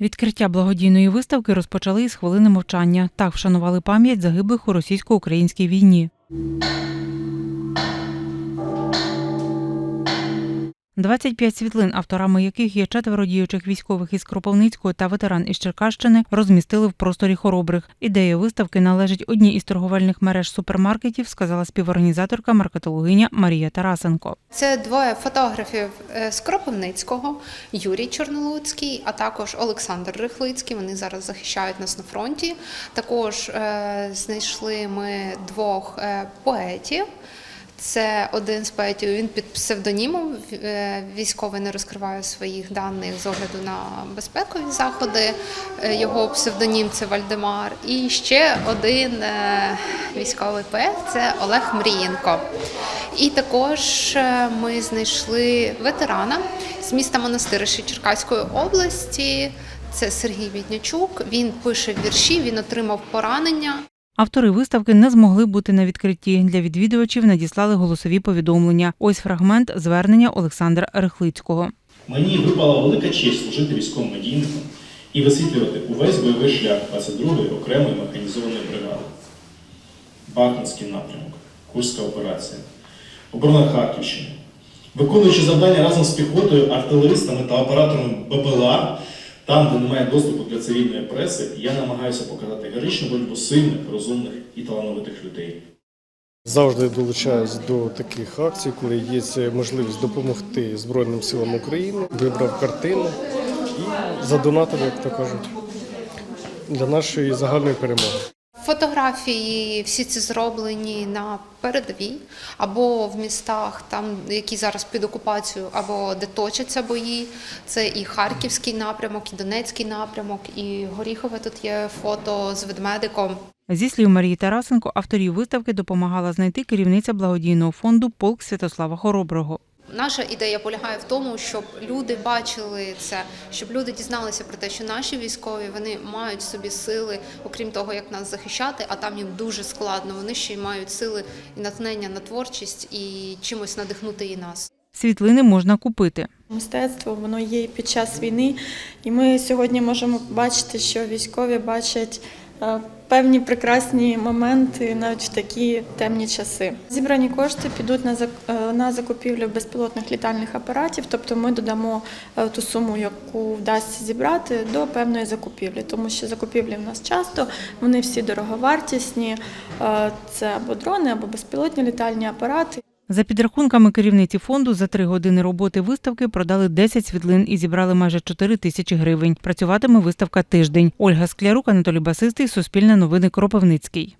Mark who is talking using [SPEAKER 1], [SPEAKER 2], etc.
[SPEAKER 1] Відкриття благодійної виставки розпочали із хвилини мовчання. Так вшанували пам'ять загиблих у російсько-українській війні. 25 світлин, авторами яких є четверо діючих військових із Кропивницького та ветеран із Черкащини, розмістили в просторі хоробрих. Ідея виставки належить одній із торговельних мереж супермаркетів, сказала співорганізаторка маркетологиня Марія Тарасенко.
[SPEAKER 2] Це двоє фотографів е, з Кропивницького, Юрій Чорнолуцький, а також Олександр Рихлицький. Вони зараз захищають нас на фронті. Також е, знайшли ми двох е, поетів. Це один з поетів. Він під псевдонімом е, військовий не розкриває своїх даних з огляду на безпекові заходи. Е, Його псевдонім це Вальдемар. І ще один е, військовий поет це Олег Мрієнко. І також ми знайшли ветерана з міста Монастирище Черкаської області. Це Сергій Віднячук. Він пише вірші, він отримав поранення.
[SPEAKER 1] Автори виставки не змогли бути на відкритті. Для відвідувачів надіслали голосові повідомлення. Ось фрагмент звернення Олександра Рихлицького.
[SPEAKER 3] Мені випала велика честь служити військовим медійником і висвітлювати увесь бойовий шлях 22-ї окремої механізованої бригади. Бахмутський напрямок, Курська операція, оборона Харківщини. Виконуючи завдання разом з піхотою, артилеристами та операторами БПЛА, там, де немає доступу для цивільної преси, я намагаюся показати героїчну боротьбу сильних, розумних і талановитих людей.
[SPEAKER 4] Завжди долучаюсь до таких акцій, коли є можливість допомогти Збройним силам України. Вибрав картину і задонатив, як то кажуть, для нашої загальної перемоги.
[SPEAKER 2] Фотографії всі ці зроблені на передовій або в містах, там які зараз під окупацією, або де точаться бої. Це і Харківський напрямок, і Донецький напрямок, і Горіхове тут є фото з ведмедиком.
[SPEAKER 1] Зі слів Марії Тарасенко, авторів виставки допомагала знайти керівниця благодійного фонду Полк Святослава Хороброго.
[SPEAKER 2] Наша ідея полягає в тому, щоб люди бачили це, щоб люди дізналися про те, що наші військові вони мають в собі сили, окрім того, як нас захищати, а там їм дуже складно. Вони ще й мають сили і натхнення на творчість і чимось надихнути і нас.
[SPEAKER 1] Світлини можна купити.
[SPEAKER 5] Мистецтво воно є і під час війни, і ми сьогодні можемо бачити, що військові бачать певні прекрасні моменти навіть в такі темні часи. Зібрані кошти підуть на е, на закупівлю безпілотних літальних апаратів, тобто ми додамо е, ту суму, яку вдасться зібрати, до певної закупівлі, тому що закупівлі в нас часто вони всі дороговартісні. е, Це або дрони, або безпілотні літальні апарати.
[SPEAKER 1] За підрахунками керівниці фонду, за три години роботи виставки продали 10 світлин і зібрали майже 4 тисячі гривень. Працюватиме виставка тиждень. Ольга Склярук, Анатолій Басистий, Суспільне новини Кропивницький.